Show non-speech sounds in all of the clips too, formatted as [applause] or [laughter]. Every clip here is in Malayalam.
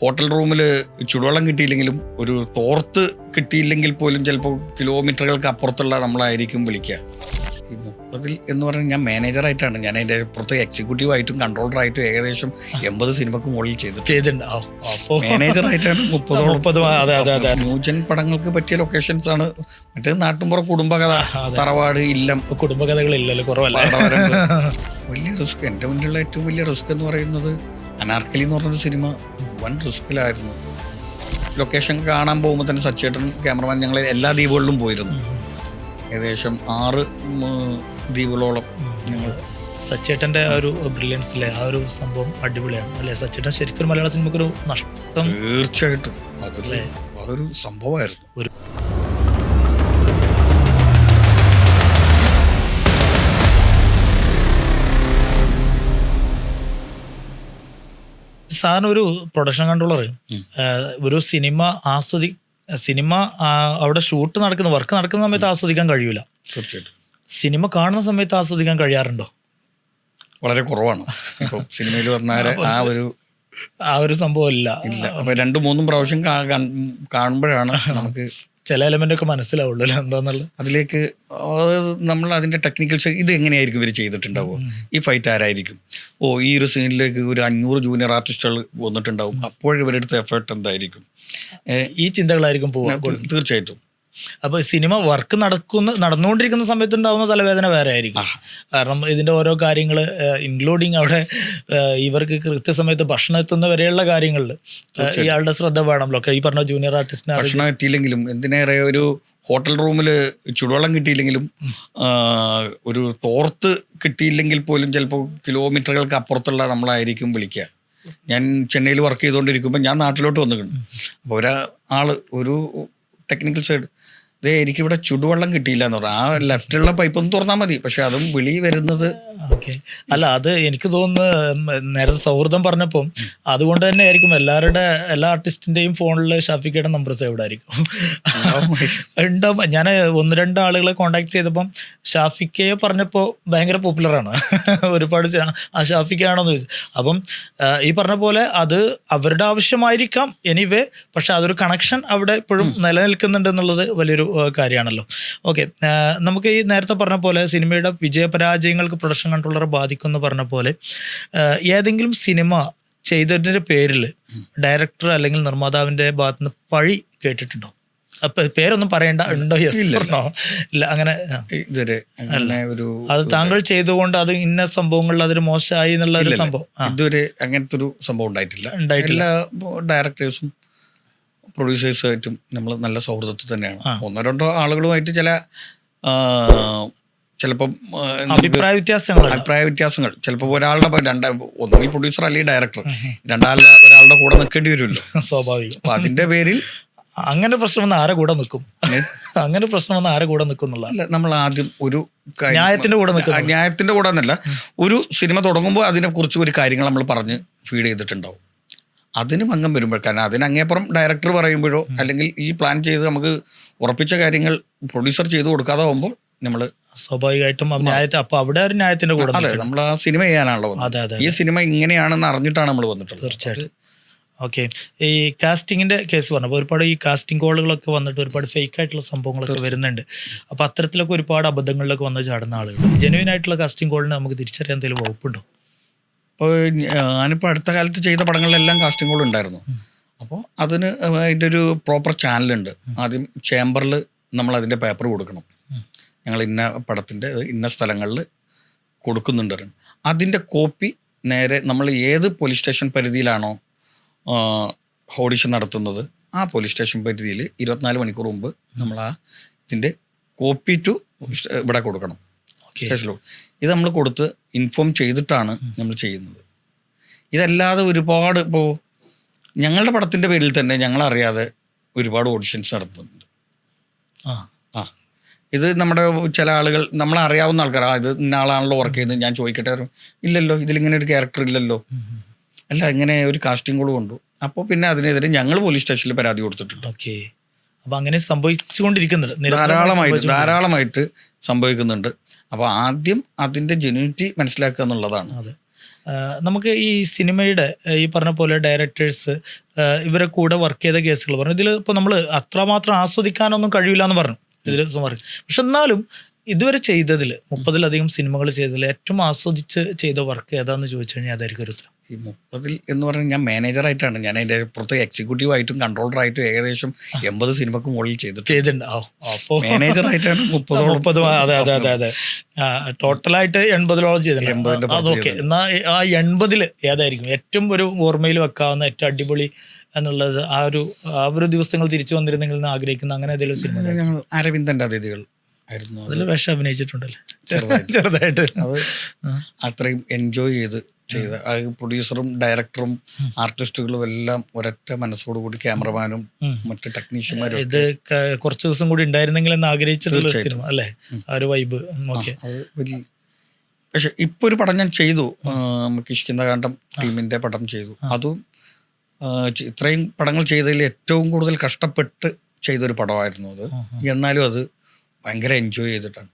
ഹോട്ടൽ റൂമിൽ ചുടുവെള്ളം കിട്ടിയില്ലെങ്കിലും ഒരു തോർത്ത് കിട്ടിയില്ലെങ്കിൽ പോലും ചിലപ്പോൾ കിലോമീറ്ററുകൾക്ക് അപ്പുറത്തുള്ള നമ്മളായിരിക്കും വിളിക്കുക. ഈ മുപ്പതിൽ എന്ന് പറഞ്ഞാൽ ഞാൻ മാനേജറായിട്ടാണ്. ഞാൻ അതിന്റെ പുറത്ത് എക്സിക്യൂട്ടീവ് ആയിട്ടും കൺട്രോളറായിട്ടും ഏകദേശം എൺപത് സിനിമക്ക് മുകളിൽ ചെയ്തിട്ടുണ്ട്. മാനേജറായിട്ടാണ് മുപ്പതോളം മുപ്പത് അതെ അതെ അതെ. ന്യൂജൻ പടങ്ങൾക്ക് പറ്റിയ ലൊക്കേഷൻസ് ആണ്. മറ്റേ നാട്ടുമ്പുറ കുടുംബകഥ. തറവാട് ഇല്ലം. കുടുംബകഥകളില്ലല്ലോ കുറവല്ല? വലിയ റിസ്ക്. എന്റെ മുന്നിലുള്ള ഏറ്റവും വലിയ റിസ്ക് എന്ന് പറയുന്നത് അനാർക്കലി എന്ന് പറഞ്ഞൊരു സിനിമ വൻ റിസ്കിലായിരുന്നു ലൊക്കേഷൻ കാണാൻ പോകുമ്പോൾ തന്നെ സച്ചേട്ടൻ ക്യാമറമാൻ ഞങ്ങൾ എല്ലാ ദ്വീപുകളിലും പോയിരുന്നു. ഏകദേശം ആറ് ദ്വീപുകളോളം ഞങ്ങൾ സച്ചേട്ടന്റെ ആ ഒരു ബ്രില്യൻസിലെ ആ ഒരു സംഭവം അടിപൊളിയാണ് അല്ലേ? സച്ചേട്ടൻ ശരിക്കും മലയാള സിനിമക്കൊരു നഷ്ടം. തീർച്ചയായിട്ടും. അതൊരു അല്ലേ? അതൊരു സംഭവമായിരുന്നു. സാറിന് ഒരു പ്രൊഡക്ഷൻ കൺട്രോളർ ഒരു സിനിമ ആസ്വദി സിനിമ അവിടെ ഷൂട്ട് നടക്കുന്ന വർക്ക് നടക്കുന്ന സമയത്ത് ആസ്വദിക്കാൻ കഴിയൂല. തീർച്ചയായിട്ടും. സിനിമ കാണുന്ന സമയത്ത് ആസ്വദിക്കാൻ കഴിയാറുണ്ടോ? വളരെ കുറവാണ്. സിനിമയിൽ വന്നാൽ ആ ഒരു ആ ഒരു സംഭവം ഇല്ല. ഇല്ല. അപ്പൊ രണ്ടും മൂന്നും പ്രാവശ്യം കാണുമ്പോഴാണ് നമുക്ക് ചില എലമെന്റ് ഒക്കെ മനസ്സിലാവുള്ളൂ എന്താന്നുള്ളത്? അതിലേക്ക് നമ്മൾ അതിന്റെ ടെക്നിക്കൽ ഇത് എങ്ങനെയായിരിക്കും ഇവർ ചെയ്തിട്ടുണ്ടാവുക? ഈ ഫൈറ്റ് ആരായിരിക്കും? ഓ ഈ ഒരു സീനിലേക്ക് ഒരു അഞ്ഞൂറ് ജൂനിയർ ആർട്ടിസ്റ്റുകൾ വന്നിട്ടുണ്ടാവും. അപ്പോഴിവരെടുത്ത എഫേർട്ട് എന്തായിരിക്കും? ഈ ചിന്തകളായിരിക്കും പോവുക തീർച്ചയായിട്ടും. അപ്പൊ സിനിമ വർക്ക് നടക്കുന്ന നടന്നുകൊണ്ടിരിക്കുന്ന സമയത്ത് ഉണ്ടാവുന്ന തലവേദന വേറെ ആയിരിക്കും. കാരണം ഇതിന്റെ ഓരോ കാര്യങ്ങൾ ഇൻക്ലൂഡിങ് അവിടെ ഇവർക്ക് കൃത്യസമയത്ത് ഭക്ഷണം എത്തുന്ന വരെയുള്ള കാര്യങ്ങളിൽ ഇയാളുടെ ശ്രദ്ധ വേണമല്ലോ ഈ പറഞ്ഞ ജൂനിയർ ആർട്ടിസ്റ്റിനെ ഭക്ഷണം എത്തിയില്ലെങ്കിലും എന്തിനേറെ ഒരു ഹോട്ടൽ റൂമിൽ ചുടുവെള്ളം കിട്ടിയില്ലെങ്കിലും ഒരു തോർത്ത് കിട്ടിയില്ലെങ്കിൽ പോലും ചിലപ്പോൾ കിലോമീറ്ററുകൾക്ക് അപ്പുറത്തുള്ള നമ്മളായിരിക്കും വിളിക്കുക. ഞാൻ ചെന്നൈയിൽ വർക്ക് ചെയ്തുകൊണ്ടിരിക്കുമ്പോൾ ഞാൻ നാട്ടിലോട്ട് വന്നിട്ടുണ്ട്. അപ്പോൾ ഒരാൾ ഒരു ടെക്നിക്കൽ സൈഡ് ഇതേ എനിക്കിവിടെ ചുടുവെള്ളം കിട്ടിയില്ല എന്ന് പറഞ്ഞു. ആ ലെഫ്റ്റിലുള്ള പൈപ്പ് ഒന്ന് തുറന്നാൽ മതി. പക്ഷെ അതും വിളി വരുന്നത് ഓക്കെ. അല്ല അത് എനിക്ക് തോന്നുന്നു നേരത്തെ സൗഹൃദം പറഞ്ഞപ്പം അതുകൊണ്ട് തന്നെ ആയിരിക്കും എല്ലാവരുടെ എല്ലാ ആർട്ടിസ്റ്റിന്റെയും ഫോണിൽ ഷാഫിക്കയുടെ നമ്പർ സേവ്ഡ് ആയിരിക്കും. ഉണ്ടാവും ഞാൻ ഒന്ന് രണ്ട് ആളുകളെ കോണ്ടാക്ട് ചെയ്തപ്പം ഷാഫിക്കയെ പറഞ്ഞപ്പോൾ ഭയങ്കര പോപ്പുലറാണ് [laughs] ഒരുപാട് ആ ഷാഫിക്കയാണോന്ന് ചോദിച്ചു. അപ്പം ഈ പറഞ്ഞ പോലെ അത് അവരുടെ ആവശ്യമായിരിക്കാം എനിവേ പക്ഷെ അതൊരു കണക്ഷൻ അവിടെ ഇപ്പോഴും നിലനിൽക്കുന്നുണ്ട് എന്നുള്ളത് വലിയൊരു കാര്യമാണല്ലോ. ഓക്കെ. നമുക്ക് ഈ നേരത്തെ പറഞ്ഞ പോലെ സിനിമയുടെ വിജയപരാജയങ്ങൾക്ക് പ്രൊഡക്ഷൻ കൺട്രോളർ കൺട്രോളറെ ബാധിക്കുമെന്ന് പറഞ്ഞ പോലെ ഏതെങ്കിലും സിനിമ ചെയ്തതിന്റെ പേരിൽ ഡയറക്ടർ അല്ലെങ്കിൽ നിർമ്മാതാവിന്റെ ഭാഗത്തുനിന്ന് പഴി കേട്ടിട്ടുണ്ടോ? അപ്പൊ പേരൊന്നും പറയണ്ട. ഉണ്ടോ? യെസ് ഇല്ല അങ്ങനെ. ഇതുവരെ ഒരു അത് താങ്കൾ ചെയ്തുകൊണ്ട് അത് ഇന്ന സംഭവങ്ങളിൽ അതൊരു മോശമായി എന്നുള്ള ഒരു സംഭവം. ഇതുവരെ അങ്ങനത്തെ ഒരു സംഭവം ഉണ്ടായിട്ടില്ല. ഉണ്ടായിട്ടില്ല. എല്ലാ ഡയറക്ടേഴ്സും പ്രൊഡ്യൂസേഴ്സുമായിട്ടും നമ്മൾ നല്ല സൗഹൃദത്തിൽ തന്നെയാണ്. ഒന്നോ രണ്ടോ ആളുകളുമായിട്ട് ചില ചിലപ്പം അഭിപ്രായ വ്യത്യാസങ്ങൾ അഭിപ്രായ വ്യത്യാസങ്ങൾ. ചിലപ്പോൾ ഒരാളുടെ രണ്ട ഒന്നുകിൽ പ്രൊഡ്യൂസർ അല്ലെങ്കിൽ ഡയറക്ടർ രണ്ടാളുടെ ഒരാളുടെ കൂടെ നിൽക്കേണ്ടി വരുമല്ലോ. [laughs] സ്വാഭാവികം. അപ്പൊ അതിന്റെ പേരിൽ അങ്ങനെ പ്രശ്നം വന്ന് ആരെ കൂടെ നിൽക്കും അങ്ങനെ പ്രശ്നം വന്ന് ആരെ കൂടെ നിൽക്കും എന്നുള്ള? നമ്മൾ ആദ്യം ഒരു ന്യായത്തിന്റെ കൂടെ നിൽക്കും ന്യായത്തിന്റെ കൂടെ എന്നല്ല ഒരു സിനിമ തുടങ്ങുമ്പോൾ അതിനെ കുറിച്ച് ഒരു കാര്യങ്ങൾ നമ്മൾ പറഞ്ഞ് ഫീഡ് ചെയ്തിട്ടുണ്ടാവും. അതിന് ഭംഗം വരുമ്പോൾ കാരണം അതിനങ്ങേപ്പുറം ഡയറക്ടർ പറയുമ്പോഴോ അല്ലെങ്കിൽ ഈ പ്ലാൻ ചെയ്ത് നമുക്ക് ഉറപ്പിച്ച കാര്യങ്ങൾ പ്രൊഡ്യൂസർ ചെയ്ത് കൊടുക്കാതെ ആകുമ്പോൾ നമ്മൾ സ്വാഭാവികമായിട്ടും ന്യായത്തെ അപ്പൊ അവിടെ ഒരു ന്യായത്തിന്റെ കൂടെ അതെ നമ്മൾ ആ സിനിമ ചെയ്യാനാണല്ലോ അതെ അതെ ഈ സിനിമ ഇങ്ങനെയാണെന്ന് അറിഞ്ഞിട്ടാണ് നമ്മൾ വന്നിട്ടുള്ളത്. തീർച്ചയായിട്ടും. ഓക്കെ. ഈ കാസ്റ്റിങ്ങിന്റെ കേസ് പറഞ്ഞപ്പോൾ ഒരുപാട് ഈ കാസ്റ്റിംഗ് കോളുകളൊക്കെ വന്നിട്ട് ഒരുപാട് ഫേക്ക് ആയിട്ടുള്ള സംഭവങ്ങളൊക്കെ വരുന്നുണ്ട്. അപ്പൊ അത്തരത്തിലൊക്കെ ഒരുപാട് അബദ്ധങ്ങളിലൊക്കെ വന്ന് ചാടുന്ന ആളുകൾ ജെനുവിൻ ആയിട്ടുള്ള കാസ്റ്റിംഗ് കോളിന് നമുക്ക് തിരിച്ചറിയാൻ എന്തെങ്കിലും വകുപ്പുണ്ടോ? അപ്പോൾ ഞാനിപ്പോൾ അടുത്ത കാലത്ത് ചെയ്ത പടങ്ങളിലെല്ലാം കാസ്റ്റിംഗ് കോൾ ഉണ്ടായിരുന്നു. അപ്പോൾ അതിന് അതിന്റെ ഒരു പ്രോപ്പർ ചാനലുണ്ട് ആദ്യം ചേംബറിൽ നമ്മൾ അതിന്റെ പേപ്പർ കൊടുക്കണം ഞങ്ങൾ ഇന്ന പടത്തിന്റെ ഇന്ന സ്ഥലങ്ങളിൽ കൊടുക്കുന്നുണ്ട് അതിന്റെ കോപ്പി നേരെ നമ്മൾ ഏത് പോലീസ് സ്റ്റേഷൻ പരിധിയിലാണോ ഓഡിഷൻ നടത്തുന്നത് ആ പോലീസ് സ്റ്റേഷൻ പരിധിയിൽ ഇരുപത്തിനാല് മണിക്കൂർ മുമ്പ് നമ്മൾ ആ ഇതിന്റെ കോപ്പി ടു ഇവിടെ കൊടുക്കണം. സ്റ്റേഷനിലോ ഇത് നമ്മൾ കൊടുത്ത് ഇൻഫോം ചെയ്തിട്ടാണ് നമ്മൾ ചെയ്യുന്നത്. ഇതല്ലാതെ ഒരുപാട് ഇപ്പോൾ ഞങ്ങളുടെ പടത്തിന്റെ പേരിൽ തന്നെ ഞങ്ങളറിയാതെ ഒരുപാട് ഓഡിഷൻസ് നടത്തുന്നുണ്ട്. ആ. ആ. ഇത് നമ്മുടെ ചില ആളുകൾ നമ്മളെ അറിയാവുന്ന ആൾക്കാർ ആ ഇത് ഇന്ന ആളാണല്ലോ വർക്ക് ചെയ്യുന്നത് ഞാൻ ചോദിക്കട്ടെ ഇല്ലല്ലോ ഇതിലിങ്ങനെ ഒരു ക്യാരക്ടർ ഇല്ലല്ലോ. അല്ല ഇങ്ങനെ ഒരു കാസ്റ്റിംഗ് കൂടെ കൊണ്ടു. അപ്പോൾ പിന്നെ അതിനെതിരെ ഞങ്ങൾ പോലീസ് സ്റ്റേഷനിൽ പരാതി കൊടുത്തിട്ടുണ്ട്. ഓക്കെ അപ്പോൾ അങ്ങനെ സംഭവിച്ചുകൊണ്ടിരിക്കുന്നുണ്ട്. ധാരാളമായിട്ട് ധാരാളമായിട്ട് സംഭവിക്കുന്നുണ്ട്. അപ്പോൾ ആദ്യം അതിന്റെ ജെന്യൂനിറ്റി മനസ്സിലാക്കുക എന്നുള്ളതാണ്. അതെ. നമുക്ക് ഈ സിനിമയുടെ ഈ പറഞ്ഞ പോലെ ഡയറക്ടേഴ്സ് ഇവരെ കൂടെ വർക്ക് ചെയ്ത കേസുകൾ പറഞ്ഞു. ഇതിൽ ഇപ്പോൾ നമ്മൾ അത്രമാത്രം ആസ്വദിക്കാനൊന്നും കഴിയില്ല എന്ന് പറഞ്ഞു ഇതിൽ പറഞ്ഞു പക്ഷെ എന്നാലും ഇതുവരെ ചെയ്തതിൽ മുപ്പതിലധികം സിനിമകൾ ചെയ്തതിൽ ഏറ്റവും ആസ്വദിച്ച് ചെയ്ത വർക്ക് ഏതാന്ന് ചോദിച്ചു കഴിഞ്ഞാൽ അതായിരിക്കും ഒരു ഉത്തരം. ഈ മുപ്പതിൽ എന്ന് പറഞ്ഞാൽ ഞാൻ മാനേജറായിട്ടാണ് ഞാൻ അതിന്റെ പുറത്ത് എക്സിക്യൂട്ടീവ് ആയിട്ടും കൺട്രോളറായിട്ടും ഏകദേശം എൺപത് സിനിമക്ക് മുകളിൽ ചെയ്തിട്ടുണ്ട്. ചെയ്തിട്ടുണ്ടാവും അപ്പോൾ മാനേജറായിട്ടാണ് മുപ്പത് അതെ അതെ അതെ അതെ. ടോട്ടലായിട്ട് എൺപതിലോളം ചെയ്തിട്ടുണ്ട്. എൺപതിന്റെ പുറത്ത് അതൊക്കെ എന്നാ ആ എൺപതിൽ ഏതായിരിക്കും? ഏറ്റവും ഒരു ഓർമ്മയിൽ വെക്കാവുന്ന ഏറ്റവും അടിപൊളി എന്നുള്ളത് ആ ഒരു ആ ഒരു ദിവസങ്ങൾ തിരിച്ചു വന്നിരുന്നെങ്കിൽ ആഗ്രഹിക്കുന്ന അങ്ങനെ ഏതെങ്കിലും സിനിമ അരവിന്ദന്റെ അതിഥികൾ. ആയിരുന്നു അത്. അതിൽ വിഷം അഭിനയിച്ചിട്ടുണ്ടല്ലേ? ചെറുതായിട്ട്. [laughs] ചെറുതായിട്ട്. അത് അത്രയും എൻജോയ് ചെയ്ത് ചെയ്ത പ്രൊഡ്യൂസറും ഡയറക്ടറും ആർട്ടിസ്റ്റുകളും എല്ലാം ഒരൊറ്റ മനസ്സോടുകൂടി ക്യാമറമാനും മറ്റു ടെക്നീഷ്യന്മാരും ഇത് കുറച്ച് ദിവസം കൂടി ഉണ്ടായിരുന്നെങ്കിൽ എന്ന് ആഗ്രഹിച്ചിട്ടുള്ള സിനിമ അല്ലേ? ആ ഒരു വൈബ് ഓക്കെ പക്ഷെ ഇപ്പൊ ഒരു പടം ഞാൻ ചെയ്തു. കിഷ്കിന്ദകാന്ഡം ടീമിന്റെ പടം ചെയ്തു. അതും ഇത്രയും പടങ്ങൾ ചെയ്തതിൽ ഏറ്റവും കൂടുതൽ കഷ്ടപ്പെട്ട് ചെയ്തൊരു പടമായിരുന്നു അത്. എന്നാലും അത് ഭയങ്കര എൻജോയ് ചെയ്തിട്ടാണ്.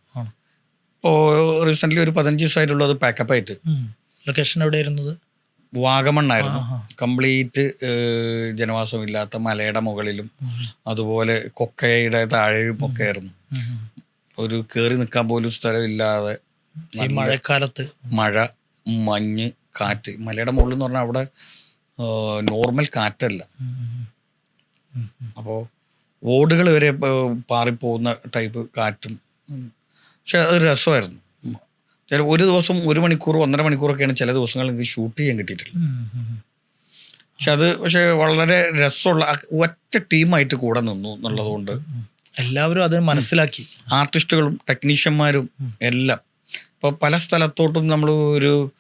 ഇപ്പോൾ റീസെന്റ്ലി ഒരു പതിനഞ്ച് ദിവസമായിട്ടുള്ളത് പാക്കപ്പ് ആയിട്ട്. ലൊക്കേഷൻ എവിടെ എവിടെയായിരുന്നത് വാഗമണ്ണായിരുന്നു. കംപ്ലീറ്റ് ജനവാസമില്ലാത്ത മലയുടെ മുകളിലും അതുപോലെ കൊക്കയുടെ താഴെയും ഒക്കെ ആയിരുന്നു ഒരു കയറി നിൽക്കാൻ പോലും സ്ഥലമില്ലാതെ ഈ മഴക്കാലത്ത്. മഴ മഞ്ഞ് കാറ്റ്. മലയുടെ മുകളിൽ എന്ന് പറഞ്ഞാൽ അവിടെ നോർമൽ കാറ്റല്ല. അപ്പോൾ ഓടുകൾ വരെ പാറിപ്പോകുന്ന ടൈപ്പ് കാറ്റും. പക്ഷെ അത് രസമായിരുന്നു. ചില ഒരു ദിവസം ഒരു മണിക്കൂർ ഒന്നര മണിക്കൂറൊക്കെയാണ് ചില ദിവസങ്ങളിൽ എനിക്ക് ഷൂട്ട് ചെയ്യാൻ കിട്ടിയിട്ടുള്ളത്. പക്ഷെ അത് പക്ഷെ വളരെ രസമുള്ള ഒറ്റ ടീമായിട്ട് കൂടെ നിന്നു എന്നുള്ളതുകൊണ്ട് എല്ലാവരും അത് മനസ്സിലാക്കി. ആർട്ടിസ്റ്റുകളും ടെക്നീഷ്യന്മാരും എല്ലാം. ഇപ്പോൾ പല സ്ഥലത്തോട്ടും നമ്മൾ ഒരു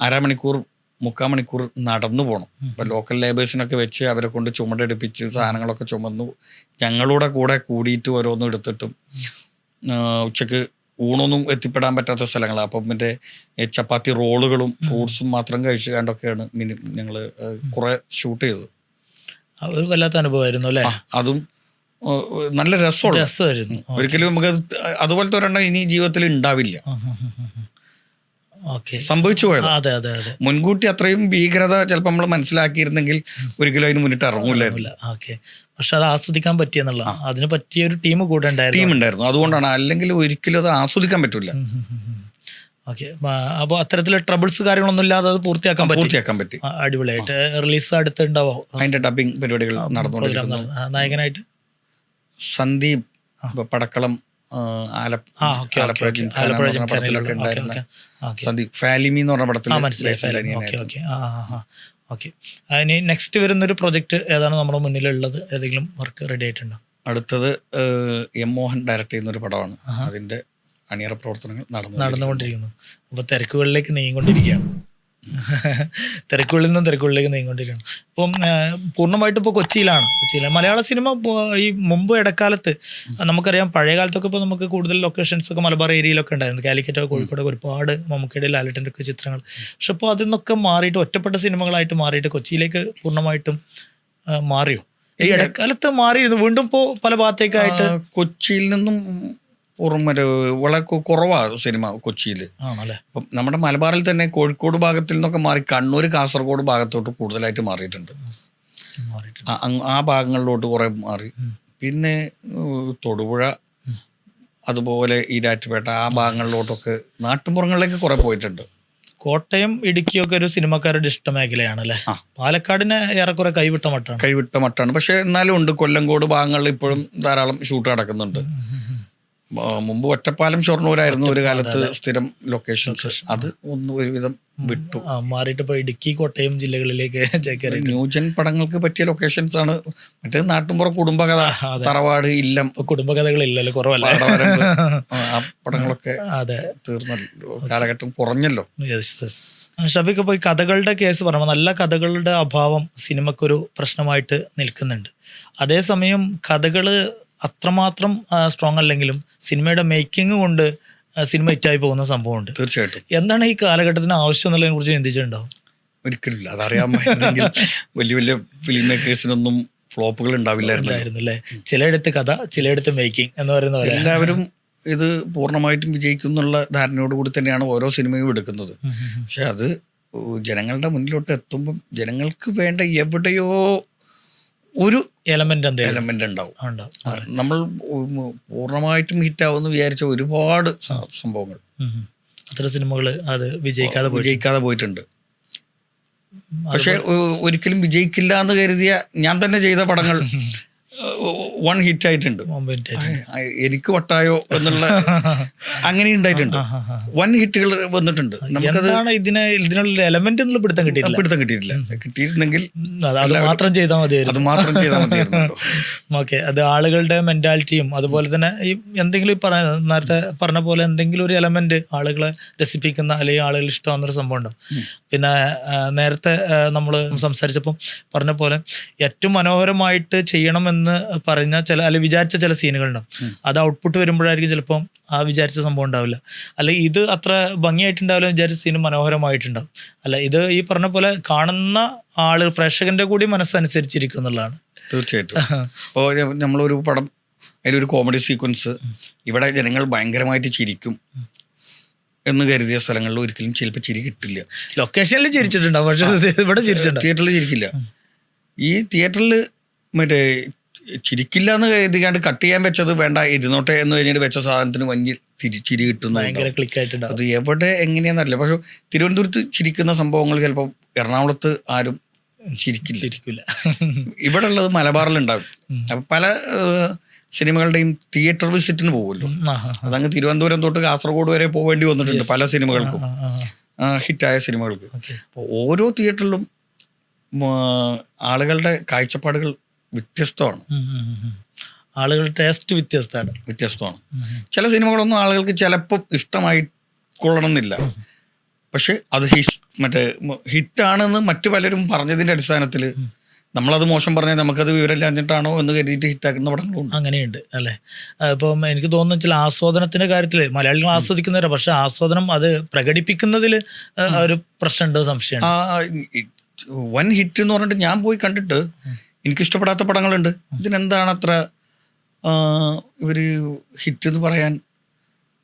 അരമണിക്കൂർ മുക്കാൽ മണിക്കൂർ നടന്നു പോകണം ഇപ്പം ലോക്കൽ ലേബേഴ്സിനൊക്കെ വെച്ച് അവരെ കൊണ്ട് ചുമടെടുപ്പിച്ച് സാധനങ്ങളൊക്കെ ചുമന്നു. ഞങ്ങളുടെ കൂടെ കൂടിയിട്ട് ഓരോന്നും എടുത്തിട്ടും ഉച്ചയ്ക്ക് ഊണൊന്നും എത്തിപ്പെടാൻ പറ്റാത്ത സ്ഥലങ്ങളാണ് അപ്പം മറ്റേ ചപ്പാത്തി റോളുകളും ഫ്രൂട്ട്സും മാത്രം കഴിച്ച് കണ്ടൊക്കെയാണ് മിനി ഞങ്ങൾ കുറേ ഷൂട്ട് ചെയ്തത്. അത് വല്ലാത്ത അനുഭവമായിരുന്നു അല്ലേ? അതും നല്ല രസമുള്ള രസമായിരുന്നു. ഒരിക്കലും നമുക്ക് അതുപോലത്തെ ഒരെണ്ണം ഇനി ജീവിതത്തിൽ ഉണ്ടാവില്ല. സംഭവിച്ചു പോയത്. അതെ അതെ അതെ. മുൻകൂട്ടി അത്രയും ഭീകരത ചിലപ്പോൾ നമ്മൾ മനസ്സിലാക്കിയിരുന്നെങ്കിൽ ഒരിക്കലും അതിന് മുന്നിട്ട് ഇറങ്ങൂലായിരുന്നില്ല ഓക്കെ. പക്ഷെ അത് ആസ്വദിക്കാൻ പറ്റിയെന്നുള്ള അതിന് പറ്റിയ ഒരു ടീം കൂടെ ഉണ്ടായിരുന്നു. ടീം ഉണ്ടായിരുന്നു അതുകൊണ്ടാണ് അല്ലെങ്കിൽ ഒരിക്കലും അത് ആസ്വദിക്കാൻ പറ്റില്ല ഓക്കെ. അപ്പോൾ അത്തരത്തിലുള്ള ട്രബിൾസ് കാര്യങ്ങളൊന്നും ഇല്ലാതെ അത് പൂർത്തിയാക്കാൻ പറ്റും? പൂർത്തിയാക്കാൻ പറ്റി. അടിപൊളിയായിട്ട്. റിലീസ് അടുത്തുണ്ടാവോ അതിന്റെ ഡബിങ് പരിപാടികൾ നടന്നു. നടന്നുകൊണ്ടിരിക്കുന്നു നായകനായിട്ട്? സന്ദീപ് പടക്കളം ആലപ്പുഴ പടത്തിലൊക്കെ ഉണ്ടായിരുന്ന സന്ദീപ്. ഫാലിമി എന്ന് പറഞ്ഞ പടത്തിൽ ഓക്കെ ഇനി നെക്സ്റ്റ് വരുന്നൊരു പ്രൊജക്ട് ഏതാണ് നമ്മുടെ മുന്നിലുള്ളത്? ഏതെങ്കിലും വർക്ക് റെഡി ആയിട്ടുണ്ടോ? അടുത്തത് എം മോഹൻ ഡയറക്ട് ചെയ്യുന്ന ഒരു പടമാണ് അതിന്റെ അണിയറ പ്രവർത്തനങ്ങൾ നടന്നു നടന്നുകൊണ്ടിരിക്കുന്നു. അപ്പോൾ തിരക്കുകളിലേക്ക് നീങ്ങിക്കൊണ്ടിരിക്കുകയാണ്. [laughs] തിരക്കുകളിൽ നിന്നും തിരക്കുള്ളിലേക്ക് നീങ്ങിക്കൊണ്ടിരിക്കുകയാണ് ഇപ്പം പൂർണമായിട്ട് ഇപ്പോൾ കൊച്ചിയിലാണ്. കൊച്ചിയിലെ മലയാള സിനിമ ഈ മുമ്പ് ഇടക്കാലത്ത് നമുക്കറിയാം പഴയ കാലത്തൊക്കെ ഇപ്പോൾ നമുക്ക് കൂടുതൽ ലൊക്കേഷൻസ് ഒക്കെ മലബാർ ഏരിയയിലൊക്കെ ഉണ്ടായിരുന്നു. കാലിക്കറ്റ് കോഴിക്കോട് ഒരുപാട് മമ്മൂക്കയുടെ ലാലട്ടന്റെ ഒക്കെ ചിത്രങ്ങൾ. പക്ഷെ ഇപ്പോൾ അതിൽ നിന്നൊക്കെ മാറിയിട്ട് ഒറ്റപ്പെട്ട സിനിമകളായിട്ട് മാറിയിട്ട് കൊച്ചിയിലേക്ക് പൂർണമായിട്ടും മാറിയോ? ഈ ഇടക്കാലത്ത് മാറിയിരുന്നു. വീണ്ടും ഇപ്പോൾ പല ഭാഗത്തേക്കായിട്ട് കൊച്ചിയിൽ നിന്നും ഒരു വളരെ കുറവാണ് സിനിമ കൊച്ചിയിൽ അപ്പം നമ്മുടെ മലബാറിൽ തന്നെ കോഴിക്കോട് ഭാഗത്തിൽ നിന്നൊക്കെ മാറി കണ്ണൂർ കാസർഗോഡ് ഭാഗത്തോട്ട് കൂടുതലായിട്ട് മാറിയിട്ടുണ്ട്. ആ- ഭാഗങ്ങളിലോട്ട് കുറേ മാറി. പിന്നെ തൊടുപുഴ അതുപോലെ ഈരാറ്റുപേട്ട ആ ഭാഗങ്ങളിലോട്ടൊക്കെ നാട്ടുമ്പുറങ്ങളിലേക്ക് കുറേ പോയിട്ടുണ്ട്. കോട്ടയം ഇടുക്കിയൊക്കെ ഒരു സിനിമക്കാരുടെ ഇഷ്ട മേഖലയാണല്ലേ? ആ. പാലക്കാടിനെ ഏറെക്കുറെ കൈവിട്ട മട്ടാണ്. കൈവിട്ട മട്ടാണ്. പക്ഷെ എന്നാലും ഉണ്ട്. കൊല്ലങ്കോട് ഭാഗങ്ങളിൽ ഇപ്പോഴും ധാരാളം ഷൂട്ട് നടക്കുന്നുണ്ട്. മുമ്പ് ഒറ്റപ്പാലം ഷൊർണൂരായിരുന്നു ഒരു കാലത്ത് സ്ഥിരം ലൊക്കേഷൻസ് അത് ഒന്ന് ഒരുവിധം വിട്ടു. മാറിയിട്ട് ഇപ്പൊ ഇടുക്കി കോട്ടയം ജില്ലകളിലേക്ക് ചേക്കേറി ന്യൂജൻ പടങ്ങൾക്ക് പറ്റിയ ലൊക്കേഷൻസ് ആണ്. മറ്റേ നാട്ടുമ്പുറ കുടുംബകഥ തറവാട് ഇല്ലം. കുടുംബകഥകളില്ലല്ലോ കുറവല്ല? പാടവരമ്പ്. [laughs] ആ, പടങ്ങളൊക്കെ അതെ. തീർന്നല്ലോ കാലഘട്ടം കുറഞ്ഞല്ലോ. ഷബിക്ക് ഇപ്പോൾ ഈ കഥകളുടെ കേസ് പറയുമ്പോൾ നല്ല കഥകളുടെ അഭാവം സിനിമക്കൊരു പ്രശ്നമായിട്ട് നിൽക്കുന്നുണ്ട്. അതേസമയം കഥകൾ അത്രമാത്രം സ്ട്രോങ് അല്ലെങ്കിലും സിനിമയുടെ മേക്കിംഗ് കൊണ്ട് സിനിമ ഹിറ്റായി പോകുന്ന സംഭവമുണ്ട്. തീർച്ചയായിട്ടും. എന്താണ് ഈ കാലഘട്ടത്തിന് ആവശ്യം എന്നുള്ളതിനെ കുറിച്ച് ചിന്തിച്ചിട്ടുണ്ടാവും? ഒരിക്കലില്ല അതറിയാൻ വലിയ വലിയ ഫിലിം മേക്കേഴ്സിനൊന്നും ഫ്ലോപ്പുകൾ ഉണ്ടാവില്ലായിരുന്നു. അല്ലേ ചിലയിടത്ത് കഥ ചിലയിടത്ത് മേക്കിംഗ് എന്ന് പറയുന്ന എല്ലാവരും ഇത് പൂർണമായിട്ടും വിജയിക്കും എന്നുള്ള ധാരണയോടുകൂടി തന്നെയാണ് ഓരോ സിനിമയും എടുക്കുന്നത്. പക്ഷെ അത് ജനങ്ങളുടെ മുന്നിലോട്ട് എത്തുമ്പം ജനങ്ങൾക്ക് വേണ്ട എവിടെയോ ഒരു എലമെന്റ് എന്തെങ്കിലും? എലമെന്റ് ഉണ്ടാവും. നമ്മൾ പൂർണമായിട്ടും ഹിറ്റ് ആവുമെന്ന് വിചാരിച്ച ഒരുപാട് സംഭവങ്ങൾ. അത്ര സിനിമകൾ അത് വിജയിക്കാതെ വിജയിക്കാതെ പോയിട്ടുണ്ട്. പക്ഷെ ഒരിക്കലും വിജയിക്കില്ല എന്ന് കരുതിയ ഞാൻ തന്നെ ചെയ്ത പടങ്ങൾ [laughs] വൺ ഹിറ്റ് ആയിട്ടുണ്ട്. എനിക്ക് വട്ടായോ എന്നുള്ള [laughs] അങ്ങനെ ഉണ്ടായിട്ടുണ്ട്. വൺ ഹിറ്റുകൾ വന്നിട്ടുണ്ട്. നമുക്കത് എന്താണ് ഇതിനെ ഇതിനുള്ള എലമെന്റ് ഒന്നും പിടുത്തം കിട്ടിയില്ല പിടുത്തം കിട്ടിയിട്ടില്ല. കിട്ടിയിരുന്നെങ്കിൽ അത് മാത്രം ചെയ്താൽ മതിയായിരുന്നു. അത് മാത്രം ചെയ്താൽ മതി. ഓക്കെ. അത് ആളുകളുടെ മെന്റാലിറ്റിയും അതുപോലെ തന്നെ ഈ എന്തെങ്കിലും പറ പറഞ്ഞ നേരത്തെ പറഞ്ഞ പോലെ എന്തെങ്കിലും ഒരു എലമെന്റ് ആളുകളെ രസിപ്പിക്കുന്ന അല്ലെങ്കിൽ ആളുകൾ ഇഷ്ടമാകുന്ന ഒരു സംഭവം ഉണ്ടാവും. പിന്നെ നേരത്തെ നമ്മൾ സംസാരിച്ചപ്പം പറഞ്ഞ പോലെ ഏറ്റവും മനോഹരമായിട്ട് ചെയ്യണമെന്ന് പറഞ്ഞ ചില അല്ലെങ്കിൽ വിചാരിച്ച ചില സീനുകളുണ്ടാവും. അത് ഔട്ട്പുട്ട് വരുമ്പോഴായിരിക്കും ചിലപ്പം ആ വിചാരിച്ച സംഭവം ഉണ്ടാവില്ല. അല്ല ഇത് അത്ര ഭംഗിയായിട്ടുണ്ടാവില്ല എന്ന് വിചാരിച്ച സീന് മനോഹരമായിട്ടുണ്ടാവും. അല്ല ഇത് ഈ പറഞ്ഞ പോലെ കാണുന്ന ആൾ പ്രേക്ഷകന്റെ കൂടി മനസ്സനുസരിച്ചിരിക്കും എന്നുള്ളതാണ്. തീർച്ചയായിട്ടും. അപ്പോൾ നമ്മളൊരു പടം അതിലൊരു കോമഡി സീക്വൻസ് ഇവിടെ ജനങ്ങൾ ഭയങ്കരമായിട്ട് ചിരിക്കും എന്ന് കരുതിയ സ്ഥലങ്ങളിൽ ഒരിക്കലും ചിലപ്പോൾ ചിരി കിട്ടില്ല. ലൊക്കേഷനിൽ ചിരിച്ചിട്ടുണ്ടാവും പക്ഷേ ഇവിടെ ചിരിച്ചിട്ടുണ്ട് തിയേറ്ററിൽ ചിരിക്കില്ല. ഈ തിയേറ്ററിൽ മറ്റേ ചിരിക്കില്ല എന്ന് കരുതിക്കാണ്ട് കട്ട് ചെയ്യാൻ വെച്ചത് വേണ്ട ഇരുന്നോട്ടെ എന്ന് കഴിഞ്ഞിട്ട് വെച്ച സാധനത്തിന് തിരി ചിരി കിട്ടുന്നു ഭയങ്കര ക്ലിക്ക് ആയിട്ടുണ്ടാവും അത് എവിടെ എങ്ങനെയാണെന്നറിയില്ല പക്ഷെ തിരുവനന്തപുരത്ത് ചിരിക്കുന്ന സംഭവങ്ങൾ ചിലപ്പോൾ എറണാകുളത്ത് ആരും ചിരിക്കില്ല. ചിരിക്കില്ല. ഇവിടെ ഉള്ളത് മലബാറിലുണ്ടാവും അപ്പൊ പല സിനിമകളുടെയും തിയേറ്റർ വിസിറ്റിന് പോകുമല്ലോ അതങ്ങ് തിരുവനന്തപുരം തൊട്ട് കാസർഗോഡ് വരെ പോവേണ്ടി വന്നിട്ടുണ്ട് പല സിനിമകൾക്കും. ഹിറ്റായ സിനിമകൾക്ക്. ഓരോ തിയേറ്ററിലും ആളുകളുടെ കാഴ്ചപ്പാടുകൾ വ്യത്യസ്തമാണ്. ആളുകളുടെ ടേസ്റ്റ് വ്യത്യസ്തമാണ്. വ്യത്യസ്തമാണ്. ചില സിനിമകളൊന്നും ആളുകൾക്ക് ചിലപ്പോൾ ഇഷ്ടമായി കൊള്ളണമെന്നില്ല. പക്ഷെ അത് ഹിറ്റ് മറ്റേ ഹിറ്റാണെന്ന് മറ്റു പലരും പറഞ്ഞതിന്റെ അടിസ്ഥാനത്തിൽ നമ്മളത് മോശം പറഞ്ഞാൽ നമുക്കത് വിവരം ഇല്ലാഞ്ഞിട്ടാണോ എന്ന് കരുതിയിട്ട് ഹിറ്റാക്കുന്ന പടങ്ങളുണ്ട് അങ്ങനെയുണ്ട് അല്ലേ? ഇപ്പം എനിക്ക് തോന്നുന്ന ചില ആസ്വാദനത്തിന്റെ കാര്യത്തിൽ മലയാളികൾ ആസ്വദിക്കുന്നവരാണ് പക്ഷെ ആസ്വാദനം അത് പ്രകടിപ്പിക്കുന്നതിൽ ഒരു പ്രശ്നമുണ്ട് സംശയം വൻ ഹിറ്റ് എന്ന് പറഞ്ഞിട്ട് ഞാൻ പോയി കണ്ടിട്ട് എനിക്കിഷ്ടപ്പെടാത്ത പടങ്ങളുണ്ട്. ഇതിനെന്താണ് അത്ര ഇവർ ഇവർ ഹിറ്റ് എന്ന് പറയാൻ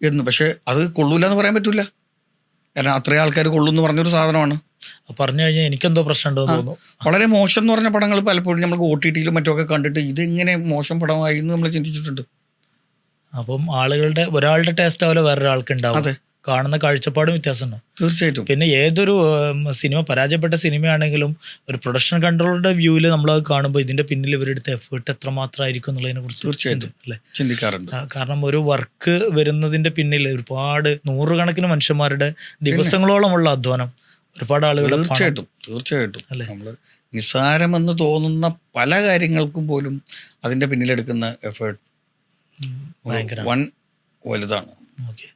എന്ന്. പക്ഷേ അത് കൊള്ളൂല എന്ന് പറയാൻ പറ്റില്ല കാരണം അത്രയും ആൾക്കാർ കൊള്ളൂന്ന് പറഞ്ഞൊരു സാധനമാണ്. പറഞ്ഞു കഴിഞ്ഞാൽ എനിക്കെന്തോ പ്രശ്നമുണ്ടോ തോന്നുന്നു. വളരെ മോശം എന്ന് പറഞ്ഞ പടങ്ങൾ പലപ്പോഴും നമ്മൾ ഒ ടി ടിയിലും മറ്റൊക്കെ കണ്ടിട്ട് ഇതെങ്ങനെ മോശം പടമായി എന്ന് നമ്മൾ ചിന്തിച്ചിട്ടുണ്ട്. അപ്പം ആളുകളുടെ ഒരാളുടെ ടേസ്റ്റ് ആവില്ല വേറൊരാൾക്ക് ഉണ്ടാവും. അതെ. കാണുന്ന കാഴ്ചപ്പാടും വ്യത്യാസമുണ്ടാവും തീർച്ചയായിട്ടും. പിന്നെ ഏതൊരു സിനിമ പരാജയപ്പെട്ട സിനിമയാണെങ്കിലും ഒരു പ്രൊഡക്ഷൻ കൺട്രോളറുടെ വ്യൂവിൽ നമ്മൾ അത് കാണുമ്പോൾ ഇതിന്റെ പിന്നിൽ ഇവരെടുത്ത എഫേർട്ട് എത്രമാത്രമായിരിക്കും എന്നുള്ളതിനെ കുറിച്ച് തീർച്ചയായിട്ടും. അല്ലേ ചിന്തിക്കാറുണ്ട്. കാരണം ഒരു വർക്ക് വരുന്നതിന്റെ പിന്നിൽ ഒരുപാട് നൂറുകണക്കിന് മനുഷ്യന്മാരുടെ ദിവസങ്ങളോളമുള്ള അധ്വാനം ഒരുപാട് ആളുകൾ തീർച്ചയായിട്ടും തീർച്ചയായിട്ടും. അല്ലേ? നമ്മൾ നിസ്സാരമെന്ന് തോന്നുന്ന പല കാര്യങ്ങൾക്കും പോലും അതിന്റെ പിന്നിലെടുക്കുന്ന എഫേർട്ട് ഭയങ്കര വൻ വലുതാണ്. ഓക്കെ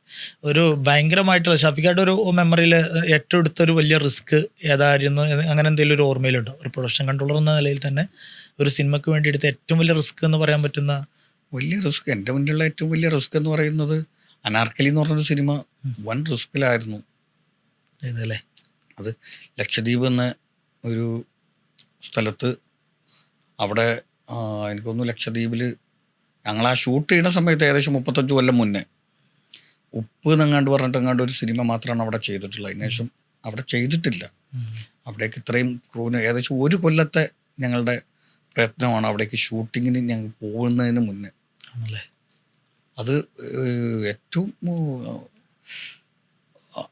ഒരു ഭയങ്കരമായിട്ടുള്ള ഷാഫിക്കായിട്ട് ഒരു മെമ്മറിയിൽ ഏറ്റവും എടുത്തൊരു വലിയ റിസ്ക് ഏതായിരുന്നു? അങ്ങനെ എന്തെങ്കിലും ഒരു ഓർമ്മയിലുണ്ടോ? ഒരു പ്രൊഡക്ഷൻ കൺട്രോളർ എന്ന നിലയിൽ തന്നെ ഒരു സിനിമയ്ക്ക് വേണ്ടി എടുത്ത ഏറ്റവും വലിയ റിസ്ക് എന്ന് പറയാൻ പറ്റുന്ന? വലിയ റിസ്ക് എന്റെ മുന്നിലുള്ള ഏറ്റവും വലിയ റിസ്ക് എന്ന് പറയുന്നത് അനാർക്കലി എന്ന് പറഞ്ഞൊരു സിനിമ വൺ റിസ്കിലായിരുന്നു ഇതല്ലേ? അത് ലക്ഷദ്വീപ് എന്ന ഒരു സ്ഥലത്ത് അവിടെ ആ, എനിക്ക് തോന്നുന്നു ലക്ഷദ്വീപിൽ ഞങ്ങൾ ആ ഷൂട്ട് ചെയ്യുന്ന സമയത്ത് ഏകദേശം മുപ്പത്തഞ്ച് കൊല്ലം മുന്നേ ഉപ്പ് എന്നങ്ങാണ്ട് പറഞ്ഞിട്ടെങ്ങാണ്ട് ഒരു സിനിമ മാത്രമാണ് അവിടെ ചെയ്തിട്ടുള്ളത്. അതിനുശേഷം അവിടെ ചെയ്തിട്ടില്ല. അവിടേക്ക് ഇത്രയും ക്രൂവിന് ഏകദേശം ഒരു കൊല്ലത്തെ ഞങ്ങളുടെ പ്രയത്നമാണ് അവിടേക്ക് ഷൂട്ടിങ്ങിന് ഞങ്ങൾ പോകുന്നതിന് മുന്നേ. ആണല്ലേ? അത് ഏറ്റവും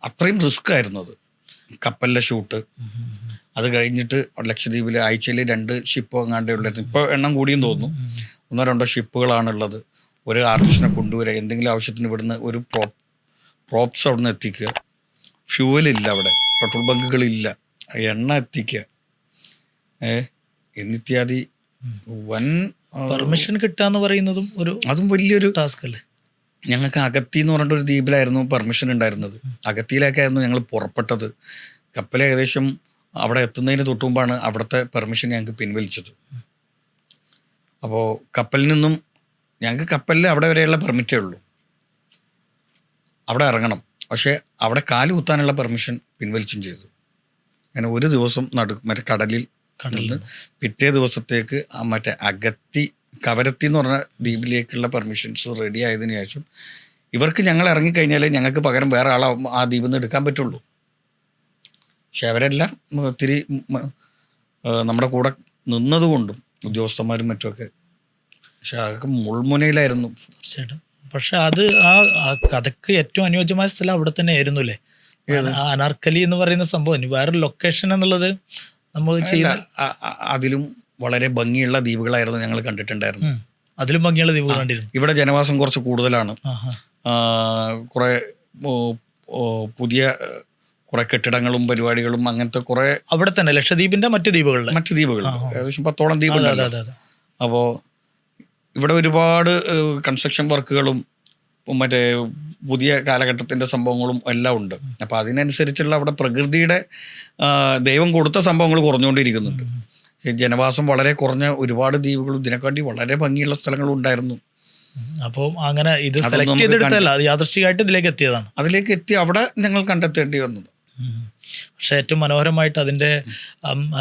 അത്രയും റിസ്ക് ആയിരുന്നു അത്. കപ്പലിലെ ഷൂട്ട്. അത് കഴിഞ്ഞിട്ട് ലക്ഷദ്വീപിലെ ആഴ്ചയിൽ രണ്ട് ഷിപ്പ് എങ്ങാണ്ടേ ഉള്ളായിരുന്നു. ഇപ്പോൾ എണ്ണം കൂടിയും തോന്നുന്നു. ഒന്നോ രണ്ടോ ഷിപ്പുകളാണുള്ളത്. ഒരു ആർട്ടിസ്റ്റിനെ കൊണ്ടുവരിക എന്തെങ്കിലും ആവശ്യത്തിന് ഇവിടുന്ന് ഒരു പ്രോ പ്രോപ്സ് അവിടെ നിന്ന് എത്തിക്കുക ഫ്യൂവലില്ല അവിടെ പെട്രോൾ ബങ്കുകളില്ല എണ്ണ എത്തിക്കുക. ഏ എന്നിത്യാദി വൻ പെർമിഷൻ കിട്ടുക എന്ന് പറയുന്നതും ഒരു അതും വലിയൊരു ടാസ്ക് അല്ലേ? ഞങ്ങൾക്ക് അകത്തി എന്ന് പറഞ്ഞിട്ട് ഒരു ദ്വീപിലായിരുന്നു പെർമിഷൻ ഉണ്ടായിരുന്നത്. അകത്തിയിലേക്കായിരുന്നു ഞങ്ങൾ പുറപ്പെട്ടത്. കപ്പൽ ഏകദേശം അവിടെ എത്തുന്നതിന് തൊട്ട് മുമ്പാണ് അവിടുത്തെ പെർമിഷൻ ഞങ്ങൾക്ക് പിൻവലിച്ചത്. അപ്പോൾ കപ്പലിൽ നിന്നും ഞങ്ങൾക്ക് കപ്പലിൽ അവിടെ വരെയുള്ള പെർമിറ്റേ ഉള്ളൂ. അവിടെ ഇറങ്ങണം. പക്ഷേ അവിടെ കാൽ കുത്താനുള്ള പെർമിഷൻ പിൻവലിച്ചും ചെയ്തു. അങ്ങനെ ഒരു ദിവസം നടു മറ്റേ കടലിൽ കടലിൽ. പിറ്റേ ദിവസത്തേക്ക് ആ മറ്റേ അകത്തി കവരത്തി എന്ന് പറഞ്ഞ ദ്വീപിലേക്കുള്ള പെർമിഷൻസ് റെഡി ആയതിനു ശേഷം ഇവർക്ക് ഞങ്ങൾ ഇറങ്ങിക്കഴിഞ്ഞാൽ ഞങ്ങൾക്ക് പകരം വേറെ ആളെ ആ ദ്വീപിൽ നിന്ന് എടുക്കാൻ പറ്റുള്ളൂ. പക്ഷെ അവരെല്ലാം ഒത്തിരി നമ്മുടെ കൂടെ നിന്നതുകൊണ്ടും ഉദ്യോഗസ്ഥന്മാരും മറ്റുമൊക്കെ പക്ഷെ അതൊക്കെ മുൾമുനയിലായിരുന്നു. തീർച്ചയായിട്ടും. പക്ഷെ അത് ആ ആ കഥക്ക് ഏറ്റവും അനുയോജ്യമായ സ്ഥലം അവിടെ തന്നെ ആയിരുന്നു അല്ലേ? അനാർക്കലി എന്ന് പറയുന്ന സംഭവം. വേറെ ലൊക്കേഷൻ എന്നുള്ളത് നമ്മൾ ചെയ്യുന്ന അ- അതിലും വളരെ ഭംഗിയുള്ള ദ്വീപുകളായിരുന്നു ഞങ്ങൾ കണ്ടിട്ടുണ്ടായിരുന്നു അതിലും ഭംഗിയുള്ള ദ്വീപുകൾ കണ്ടിരുന്നു. ഇവിടെ ജനവാസം കുറച്ച് കൂടുതലാണ്. കുറെ പുതിയ കുറെ കെട്ടിടങ്ങളും പരിപാടികളും അങ്ങനത്തെ കുറെ അവിടെ തന്നെ ലക്ഷദ്വീപിന്റെ മറ്റു ദ്വീപുകളിൽ മറ്റു ദ്വീപുകളിൽ ഏകദേശം പത്തോളം അതെ അപ്പോൾ ഇവിടെ ഒരുപാട് കൺസ്ട്രക്ഷൻ വർക്കുകളും മറ്റേ പുതിയ കാലഘട്ടത്തിന്റെ സംഭവങ്ങളും എല്ലാം ഉണ്ട്. അപ്പോൾ അതിനനുസരിച്ചുള്ള അവിടെ പ്രകൃതിയുടെ ദൈവം കൊടുത്ത സംഭവങ്ങൾ കുറഞ്ഞുകൊണ്ടിരിക്കുന്നുണ്ട്. ജനവാസം വളരെ കുറഞ്ഞ ഒരുപാട് ദ്വീപുകളും ഇതിനെക്കാട്ടി വളരെ ഭംഗിയുള്ള സ്ഥലങ്ങളും ഉണ്ടായിരുന്നു. അപ്പോൾ അങ്ങനെ ഇത് സെലക്ട് ചെയ്തെടുത്തല്ല അത് യാദൃശ്ചികമായിട്ട് ഇതിലേക്ക് എത്തിയതാണ്. അതിലേക്ക് എത്തി അവിടെ ഞങ്ങൾ കണ്ടെത്തേണ്ടി വന്നത്. പക്ഷെ ഏറ്റവും മനോഹരമായിട്ട് അതിന്റെ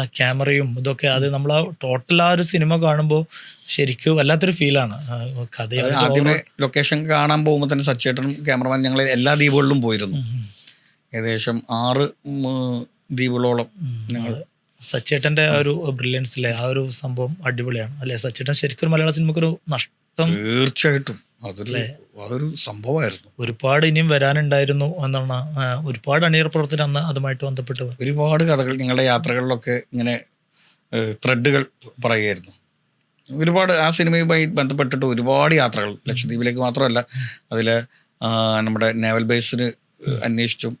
ക്യാമറയും ഇതൊക്കെ അത് നമ്മൾ ആ ടോട്ടൽ ആ ഒരു സിനിമ കാണുമ്പോൾ ശരിക്കും വല്ലാത്തൊരു ഫീലാണ് കഥ ആദ്യമേ ലൊക്കേഷൻ കാണാൻ പോകുമ്പോൾ തന്നെ സച്ചേട്ടനും ക്യാമറമാൻ ഞങ്ങൾ എല്ലാ ദ്വീപുകളിലും പോയിരുന്നു. ഏകദേശം ആറ് ദ്വീപുകളോളം ഞങ്ങൾ സച്ചേട്ടന്റെ ആ ഒരു ബ്രില്യൻസിലെ ആ ഒരു സംഭവം അടിപൊളിയാണ്. അല്ലെ? സച്ചേട്ടൻ ശരിക്കും മലയാള സിനിമയ്ക്ക് ഒരു നഷ്ടം തീർച്ചയായിട്ടും. അതൊരു അതൊരു സംഭവമായിരുന്നു. ഒരുപാട് ഇനിയും വരാനുണ്ടായിരുന്നു എന്നാണ് ഒരുപാട് അണിയർ പ്രവർത്തനം അന്ന് അതുമായിട്ട് ബന്ധപ്പെട്ട് ഒരുപാട് കഥകൾ നിങ്ങളുടെ യാത്രകളിലൊക്കെ ഇങ്ങനെ ത്രെഡുകൾ പറയുമായിരുന്നു. ഒരുപാട് ആ സിനിമയുമായി ബന്ധപ്പെട്ടിട്ട് ഒരുപാട് യാത്രകൾ. ലക്ഷദ്വീപിലേക്ക് മാത്രമല്ല അതിൽ നമ്മുടെ നേവൽ ബേസിന് അന്വേഷിച്ചും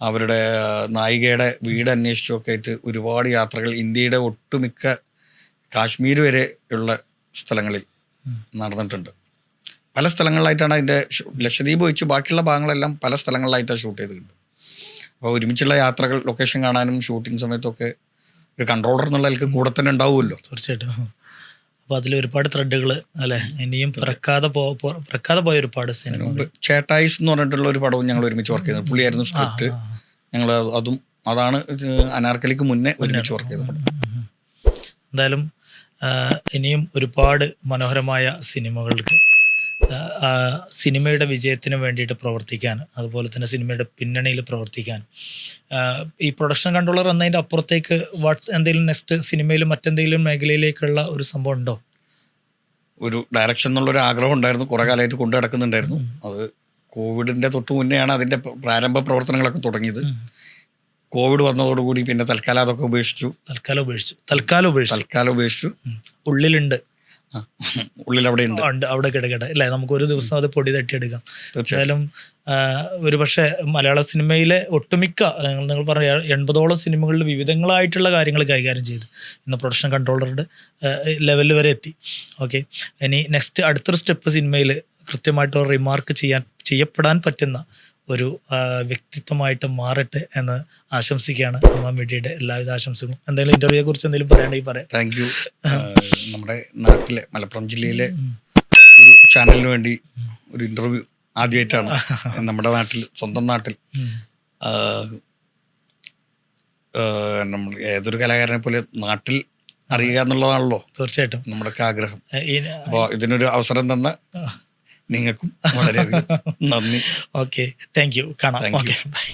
അവരുടെ നായികയുടെ വീട് അന്വേഷിച്ചും ഒക്കെ ആയിട്ട് ഒരുപാട് യാത്രകൾ ഇന്ത്യയുടെ ഒട്ടുമിക്ക കാശ്മീർ വരെ ഉള്ള സ്ഥലങ്ങളിൽ നടന്നിട്ടുണ്ട്. പല സ്ഥലങ്ങളിലായിട്ടാണ് അതിന്റെ ലക്ഷദ്വീപ് വെച്ച് ബാക്കിയുള്ള ഭാഗങ്ങളെല്ലാം പല സ്ഥലങ്ങളിലായിട്ടാണ് ഷൂട്ട് ചെയ്തിട്ടുണ്ട്. അപ്പോൾ ഒരുമിച്ചുള്ള യാത്രകൾ ലൊക്കേഷൻ കാണാനും ഷൂട്ടിംഗ് സമയത്തൊക്കെ ഒരു കൺട്രോളർ എന്നുള്ള നിലയ്ക്ക് കൂടെ തന്നെ ഉണ്ടാവുമല്ലോ. തീർച്ചയായിട്ടും. അപ്പോൾ അതിൽ ഒരുപാട് ത്രെഡുകൾ അല്ലേ? ഇനിയും പിറക്കാതെ പിറക്കാതെ പോയ ഒരുപാട് സിനിമ ചേട്ടായിസ് എന്ന് പറഞ്ഞിട്ടുള്ള ഒരു പടവും ഞങ്ങൾ ഒരുമിച്ച് വർക്ക് ചെയ്തത് പുള്ളിയായിരുന്നു സ്ക്രിപ്റ്റ് ഞങ്ങൾ അതും അതാണ് അനാർക്കലിക്ക് മുന്നേ ഒരുമിച്ച് വർക്ക് ചെയ്ത പടം. എന്തായാലും ഇനിയും ഒരുപാട് മനോഹരമായ സിനിമകൾക്ക് സിനിമയുടെ വിജയത്തിന് വേണ്ടിയിട്ട് പ്രവർത്തിക്കാൻ അതുപോലെ തന്നെ സിനിമയുടെ പിന്നണിയിൽ പ്രവർത്തിക്കാൻ. ഈ പ്രൊഡക്ഷൻ കൺട്രോളർ എന്നതിന്റെ അപ്പുറത്തേക്ക് വാട്സ് എന്തെങ്കിലും നെക്സ്റ്റ് സിനിമയിലും മറ്റെന്തെങ്കിലും മേഖലയിലേക്കുള്ള ഒരു സംഭവം ഉണ്ടോ? ഒരു ഡയറക്ഷൻ എന്നുള്ളൊരു ആഗ്രഹം ഉണ്ടായിരുന്നു. കുറേ കാലമായിട്ട് കൊണ്ടു നടക്കുന്നുണ്ടായിരുന്നു. അത് കോവിഡിന്റെ തൊട്ട് മുന്നെയാണ് അതിന്റെ പ്ര- പ്രാരംഭ പ്രവർത്തനങ്ങളൊക്കെ തുടങ്ങിയത്. കോവിഡ് വന്നതോടുകൂടി പിന്നെ തൽക്കാലം അതൊക്കെ ഉപേക്ഷിച്ചു. തൽക്കാലം ഉപേക്ഷിച്ചു. തൽക്കാലം ഉപേക്ഷിച്ചു. തൽക്കാലം ഉപേക്ഷിച്ചു. ഉള്ളിലുണ്ട്. ഉള്ളിൽ അവിടെ ഉണ്ട്. അവിടെ കിടക്കട്ടെ അല്ലേ നമുക്ക് ഒരു ദിവസം അത് പൊടി തട്ടിയെടുക്കാം. എന്തായാലും ഒരു പക്ഷേ മലയാള സിനിമയിലെ ഒട്ടുമിക്ക നിങ്ങൾ പറഞ്ഞ എൺപതോളം സിനിമകളിൽ വിവിധങ്ങളായിട്ടുള്ള കാര്യങ്ങൾ കൈകാര്യം ചെയ്തു. ഇന്ന് പ്രൊഡക്ഷൻ കൺട്രോളറുടെ ലെവലിൽ വരെ എത്തി. ഓക്കെ? ഇനി നെക്സ്റ്റ് അടുത്തൊരു സ്റ്റെപ്പ് സിനിമയിൽ കൃത്യമായിട്ട് റിമാർക്ക് ചെയ്യാൻ ചെയ്യപ്പെടാൻ പറ്റുന്ന ഒരു വ്യക്തിത്വമായിട്ട് മാറട്ടെ എന്ന് ആശംസിക്കുകയാണ് അമ്മ മീഡിയയുടെ എല്ലാവിധ ആശംസകളും. എന്തെങ്കിലും ഇന്റർവ്യൂയെ കുറിച്ച് എന്തെങ്കിലും പറയുകയാണെങ്കിൽ പറയാം. താങ്ക് യു നമ്മുടെ നാട്ടിലെ മലപ്പുറം ജില്ലയിലെ ഒരു ചാനലിന് വേണ്ടി ഒരു ഇന്റർവ്യൂ ആദ്യമായിട്ടാണ് നമ്മുടെ നാട്ടിൽ സ്വന്തം നാട്ടിൽ. നമ്മൾ ഏതൊരു കലാകാരനെ പോലെ നാട്ടിൽ അറിയുക എന്നുള്ളതാണല്ലോ തീർച്ചയായിട്ടും. നമ്മുടെയൊക്കെ ആഗ്രഹം. അപ്പോ അപ്പോൾ ഇതിനൊരു അവസരം തന്ന നിങ്ങൾക്കും വളരെയധികം [laughs] നന്ദി. ഓക്കെ താങ്ക് യു കാണാം. Okay bye